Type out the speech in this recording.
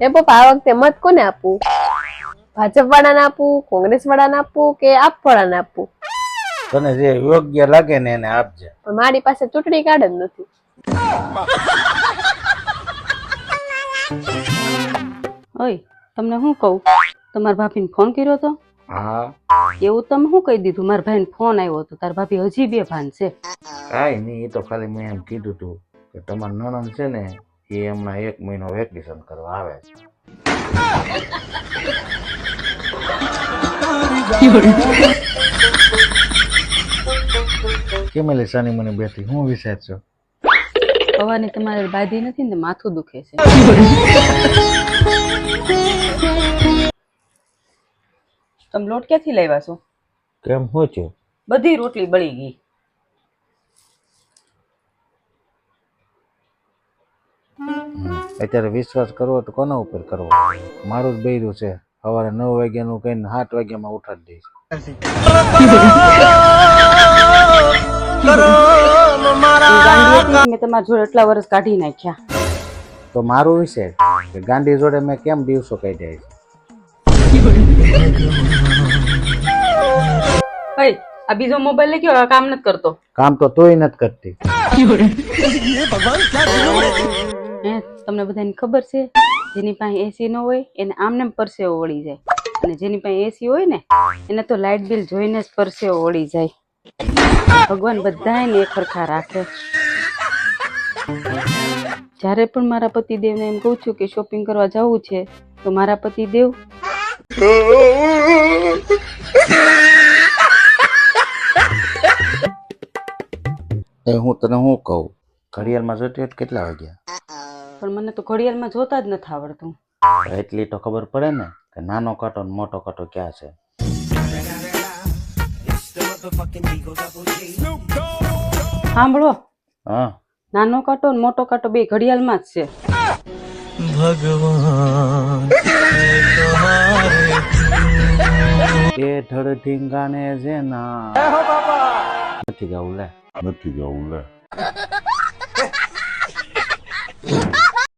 એ પપ્પા આ વખતે મત કોને આપવું ભાજપ વાળાને આપવું કોંગ્રેસ વાળાને આપવું કે આપ? વાળાને આપવું તને જે યોગ્ય લાગે ને એને આપજે. પણ મારી પાસે ચૂંટણી કાર્ડ જ નથી. ઓય તમને શું કહું? તમારા ભાભીને ફોન કર્યો તો? હા. એવું તમે શું કહી દીધું? મારા ભાઈને ફોન આવ્યો હતો તાર ભાભી હજી બે ભાન છે. કાંઈ નહીં એ તો ખાલી મેં એમ કીધું તું કે તમારા નણંદ છે ને એ હમણાં એક મહિનો વેકેશન કરવા આવે છે. કેમ એટલે સાની મને બેઠી? હું વિચાર છો? પવાની તમારે બાધી નથી ને માથું દુખે છે. તમે લોટ ક્યાંથી લાવ્યા છો? કેમ શું છે બધી રોટલી બળી ગઈ. અત્યારે વિશ્વાસ કરવો તો કોના ઉપર કરવો? મારું જ બૈરું છે. સવારે નવ વાગ્યાનું કહીને સાત વાગ્યામાં ઉઠાડી દઈશ મેં તમારા જોડે એટલા વર્ષ કાઢી નાખ્યા. તો મારું વિશે કે ગાંધી જોડે મેં કેમ દિવસો કાઢ્યા છે? આ બીજો મોબાઈલ લઈ ગયો કામ નથી કરતો? કામ તો તોય નથી કરતી. હે? તમને બધાને ખબર છે, જેની પાસે એસી ન હોય એને આમને પરસેવો વળી જાય. અને જેની પાસે એસી હોય ને, એને તો લાઇટ બિલ જોઈને જ પરસેવો વળી જાય. ભગવાન બધાને એક સરખા રાખે. જ્યારે પણ મારા પતિદેવને એમ કહું છું કે શોપિંગ કરવા જવું છે, તો મારા પતિદેવ? દેવ હું તને શું કહું? ઘડિયાળમાં જોતી કેટલા વાગ્યા? પણ મને તો ઘડિયાળમાં જોતા જ નથી આવડતું. એટલી તો ખબર પડે ને કે નાનો કાંટો ને મોટો કાંટો ક્યાં છે? સાંભળો. હા. નાનો કાંટો ને મોટો કાંટો બે ઘડિયાળમાં જ છે. એ ધડ ઢીંગાને છે ના નથી જવું લે નથી જવું લે. Ah!